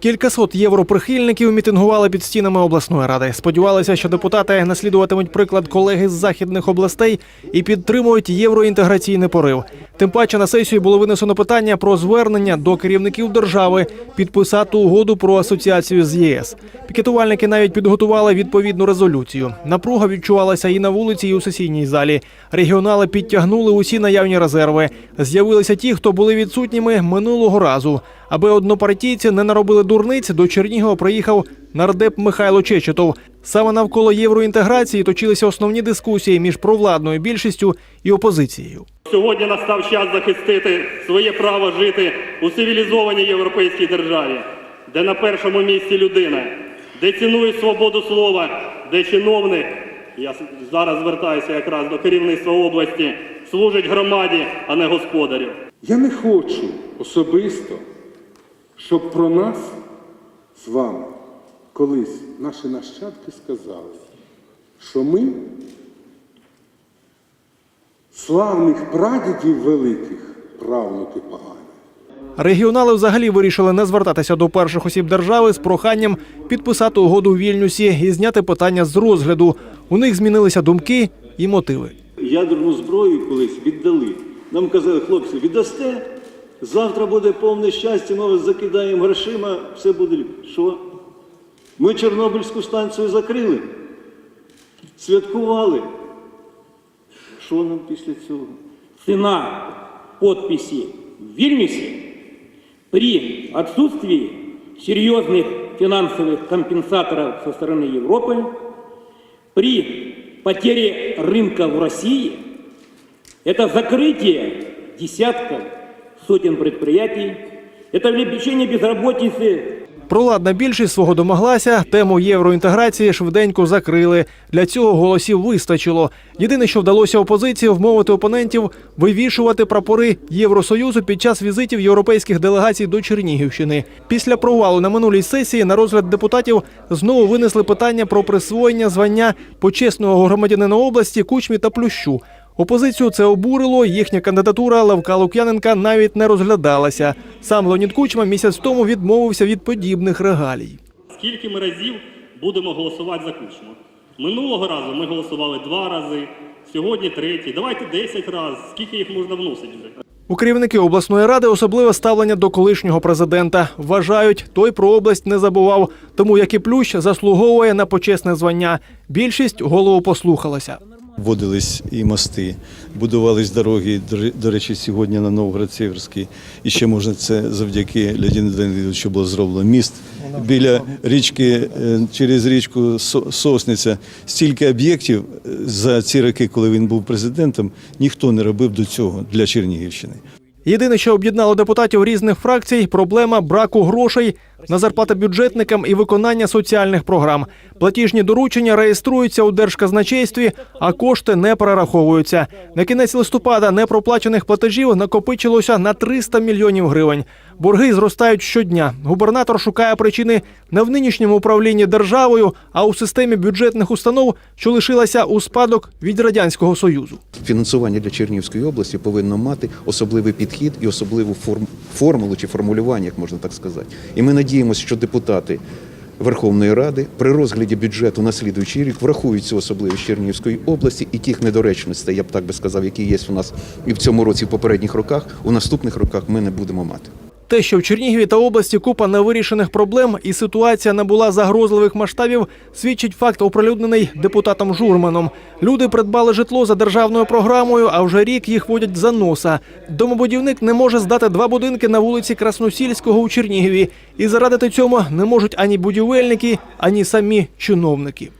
Кількасот європрихильників мітингували під стінами обласної ради. Сподівалися, що депутати наслідуватимуть приклад колеги з західних областей і підтримують євроінтеграційний порив. Тим паче на сесію було винесено питання про звернення до керівників держави підписати угоду про асоціацію з ЄС. Пікетувальники навіть підготували відповідну резолюцію. Напруга відчувалася і на вулиці, і у сесійній залі. Регіонали підтягнули усі наявні резерви. З'явилися ті, хто були відсутніми минулого разу. Аби однопартійці не наробили дурниць, до Чернігова приїхав нардеп Михайло Чечетов. Саме навколо євроінтеграції точилися основні дискусії між провладною більшістю і опозицією. Сьогодні настав час захистити своє право жити у цивілізованій європейській державі, де на першому місці людина, де цінують свободу слова, де чиновник, я зараз звертаюся якраз до керівництва області, служить громаді, а не господарю. Я не хочу особисто, щоб про нас з вами колись наші нащадки сказали, що ми славних прадідів великих правнуки погані. Регіонали взагалі вирішили не звертатися до перших осіб держави з проханням підписати угоду у Вільнюсі і зняти питання з розгляду. У них змінилися думки і мотиви. ядерну зброю колись віддали. Нам казали, хлопці, віддасте, завтра буде повне щастя, ми вас закидаємо грошима, все буде. ліп». Що? Ми Чорнобильську станцію закрили, святкували. Що нам після цього? цена подписи в Вильнюсе при отсутствии серьезных финансовых компенсаторов со стороны Европы, при потере рынка в России, это закрытие десятков, сотен предприятий, это увеличение безработицы Проладна більшість свого домоглася. Тему євроінтеграції швиденько закрили. Для цього голосів вистачило. Єдине, що вдалося опозиції, вмовити опонентів вивішувати прапори Євросоюзу під час візитів європейських делегацій до Чернігівщини. Після провалу на минулій сесії на розгляд депутатів знову винесли питання про присвоєння звання почесного громадянина області Кучмі та Плющу. Опозицію це обурило. Їхня кандидатура Левка Лук'яненка навіть не розглядалася. Сам Леонід Кучма місяць тому відмовився від подібних регалій. Скільки ми разів будемо голосувати за кучму? Минулого разу ми голосували два рази, сьогодні третій. Давайте 10 разів. Скільки їх можна вносити вже? У керівники обласної ради особливе ставлення до колишнього президента. Вважають, той про область не забував, тому як і плющ заслуговує на почесне звання. Більшість голову послухалася. Вводились і мости, будувались дороги. До речі, сьогодні на Новгород-Сіверський. І ще можна це завдяки Леоніду Даниловичу було зроблено. Міст біля річки, е, через річку Сосниця. Стільки об'єктів е, за ці роки, коли він був президентом, ніхто не робив до цього для Чернігівщини. Єдине, що об'єднало депутатів різних фракцій, проблема браку грошей на зарплати бюджетникам і виконання соціальних програм. Платіжні доручення реєструються у держказначействі, а кошти не перераховуються. На кінець листопада непроплачених платежів накопичилося на 300 мільйонів гривень. Борги зростають щодня. Губернатор шукає причини не в нинішньому управлінні державою, а у системі бюджетних установ, що лишилася у спадок від радянського союзу. Фінансування для Чернігівської області повинно мати особливий підхід і особливу форм, формулу чи формулювання, як можна так сказати. І ми надіємося, що депутати Верховної Ради при розгляді бюджету на слідуючий рік врахують цю особливість Чернігівської області і тих недоречностей, я б так би сказав, які є у нас і в цьому році, і в попередніх роках, у наступних роках ми не будемо мати. Те, що в Чернігові та області купа невирішених проблем і ситуація набула загрозливих масштабів, свідчить факт, оприлюднений депутатом Журманом. Люди придбали житло за державною програмою, а вже рік їх водять за носа. Домобудівник не може здати два будинки на вулиці Красносільського у Чернігові, і зарадити цьому не можуть ані будівельники, ані самі чиновники.